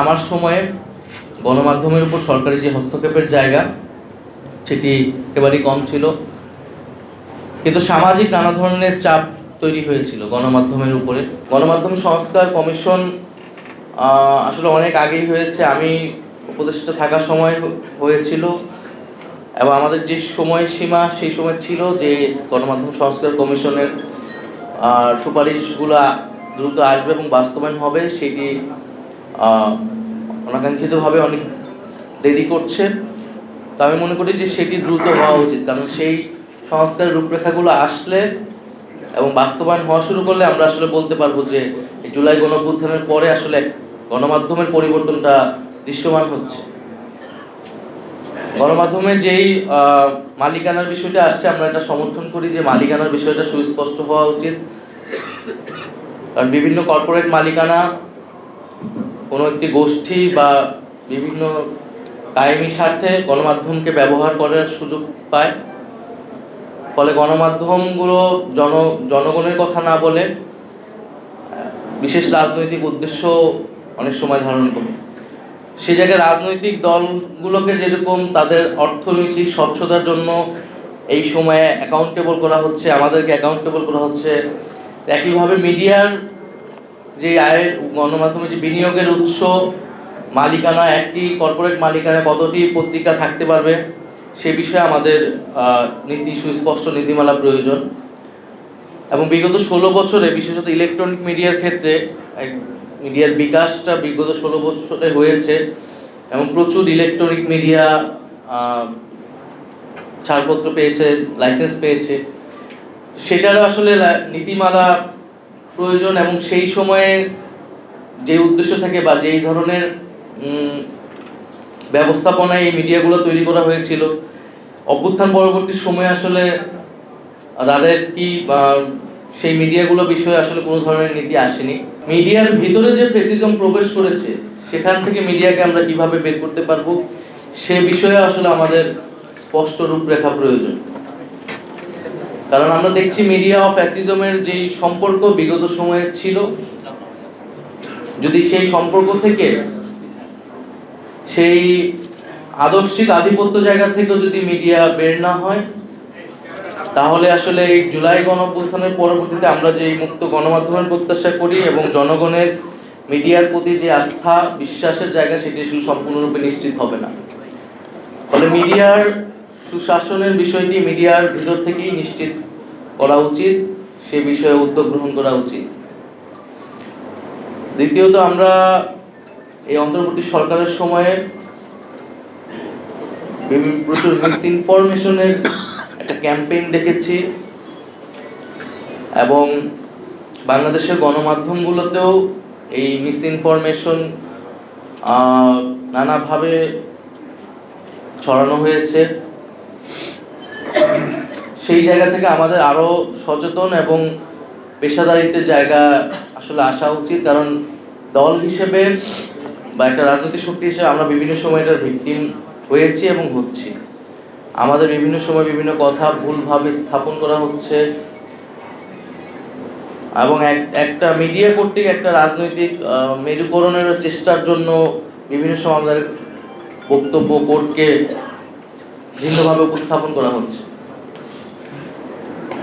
আমার সময়ে গণমাধ্যমের উপর সরকারি যে হস্তক্ষেপের জায়গা, সেটি একেবারেই কম ছিল। কিন্তু সামাজিক নানা ধরনের চাপ তৈরি হয়েছিল গণমাধ্যমের উপরে। গণমাধ্যম সংস্কার কমিশন আসলে অনেক আগেই হয়েছে। আমি উপদেষ্টা থাকার সময় হয়েছিল। এবং আমাদের যে সময়সীমা, সেই সময় ছিল যে গণমাধ্যম সংস্কার কমিশনের সুপারিশগুলা দ্রুত আসবে এবং বাস্তবায়ন হবে, সেটি অনাকাঙ্ক্ষিতভাবে অনেক দেরি করছে। তো আমি মনে করি যে সেটি দ্রুত হওয়া উচিত, কারণ সেই সংস্কারের রূপরেখাগুলো আসলে এবং বাস্তবায়ন হওয়া শুরু করলে আমরা আসলে বলতে পারব যে জুলাই গণঅভ্যুত্থানের পরে আসলে গণমাধ্যমের পরিবর্তনটা দৃশ্যমান হচ্ছে। গণমাধ্যমে যেই মালিকানার বিষয়টা আসছে, আমরা এটা সমর্থন করি যে মালিকানার বিষয়টা সুস্পষ্ট হওয়া উচিত। কারণ বিভিন্ন কর্পোরেট মালিকানা কোনো একটি গোষ্ঠী বা বিভিন্ন কায়েমি স্বার্থে গণমাধ্যমকে ব্যবহার করার সুযোগ পায়। ফলে গণমাধ্যমগুলো জন, জনগণের কথা না বলে বিশেষ রাজনৈতিক উদ্দেশ্য অনেক সময় ধারণ করে। সে জায়গায় রাজনৈতিক দলগুলোকে যেরকম তাদের অর্থনৈতিক স্বচ্ছতার জন্য এই সময়ে অ্যাকাউন্টেবল করা হচ্ছে, আমাদেরকে অ্যাকাউন্টেবল করা হচ্ছে, একইভাবে মিডিয়ার যে আয়ের গণমাধ্যমে যে বিনিয়োগের উৎস, মালিকানা, একটি কর্পোরেট মালিকানা কতটি পত্রিকা থাকতে পারবে, সে বিষয়ে আমাদের নীতি, সুস্পষ্ট নীতিমালা প্রয়োজন। এবং বিগত ষোলো বছরে, বিশেষত ইলেকট্রনিক মিডিয়ার ক্ষেত্রে মিডিয়ার বিকাশটা বিগত ষোলো বছরে হয়েছে, এবং প্রচুর ইলেকট্রনিক মিডিয়া ছাড়পত্র পেয়েছে লাইসেন্স পেয়েছে। সেটারও আসলে নীতিমালা প্রয়োজন এবং সেই সময়ে যে উদ্দেশ্য থাকে বা যেই ধরনের ব্যবস্থাপনায় এই মিডিয়াগুলো তৈরি করা হয়েছিল, অভ্যুত্থান পরবর্তী সময়ে আসলে তাদের কি সেই মিডিয়াগুলো বিষয়ে আসলে কোনো ধরনের নীতি আসেনি। মিডিয়ার ভিতরে যে ফেসিজম প্রবেশ করেছে, সেখান থেকে মিডিয়াকে আমরা কীভাবে বের করতে পারব, সে বিষয়ে আসলে আমাদের স্পষ্ট রূপরেখা প্রয়োজন। কারণ আমরা দেখছি মিডিয়া অফ অ্যাসিজমের যেই সম্পর্ক বিগত সময়ে ছিল, যদি সেই সম্পর্ক থেকে সেই আদর্শিক আধিপত্য জায়গা থেকে যদি মিডিয়া বের না হয়, তাহলে আসলে এই জুলাই গণঅভ্যুত্থানের পরবর্তীতে আমরা যে মুক্ত গণমাধ্যমের প্রত্যাশা করি এবং জনগণের মিডিয়ার প্রতি যে আস্থা, বিশ্বাসের জায়গা, সেটি আসলে সম্পূর্ণরূপে নিশ্চিত হবে না। ফলে মিডিয়ার সুশাসনের বিষয়টি মিডিয়ার ভিতর থেকেই নিশ্চিত করা উচিত, সে বিষয়ে উদ্যোগ গ্রহণ করা উচিত। দ্বিতীয়ত, আমরা এই অন্তর্বর্তী সরকারের সময়ে প্রচুর মিস ইনফরমেশনের একটা ক্যাম্পেইন দেখেছি এবং বাংলাদেশের গণমাধ্যমগুলোতেও এই মিস ইনফরমেশন নানাভাবে ছড়ানো হয়েছে। সেই জায়গা থেকে আমাদের আরও সচেতন এবং পেশাদারিত্বের জায়গা আসলে আসা উচিত, কারণ দল হিসেবে বা একটা রাজনৈতিক শক্তি হিসেবে আমরা বিভিন্ন সময় এটার ভিকটিম হয়েছি এবং হচ্ছি। আমাদের বিভিন্ন সময় বিভিন্ন কথা ভুলভাবে স্থাপন করা হচ্ছে এবং এক- একটা মিডিয়া কর্তৃক একটা রাজনৈতিক মেরুকরণের চেষ্টার জন্য বিভিন্ন সময় আমাদের বক্তব্য, কোর্টকে ভিন্নভাবে উপস্থাপন করা হচ্ছে।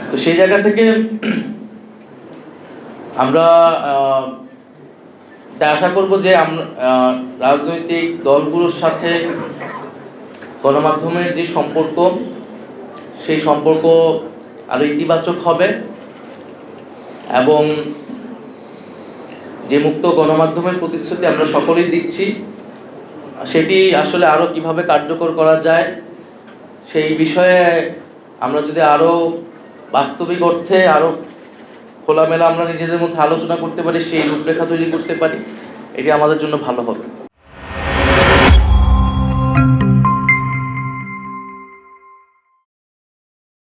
তো সেই জায়গা থেকে আমরা আশা করব যে রাজনৈতিক দলগুলোর সাথে গণমাধ্যমের যে সম্পর্ক, সেই সম্পর্ক আরও ইতিবাচক হবে এবং যে মুক্ত গণমাধ্যমের প্রতিশ্রুতি আমরা সকলেই দিচ্ছি, সেটি আসলে আরও কীভাবে কার্যকর করা যায়, সেই বিষয়ে আমরা যদি আরও বাস্তবিক অর্থে আরও খোলামেলা আমরা নিজেদের মধ্যে আলোচনা করতে পারি, সেই রূপরেখা তৈরি করতে পারি, এটি আমাদের জন্য ভালো হবে।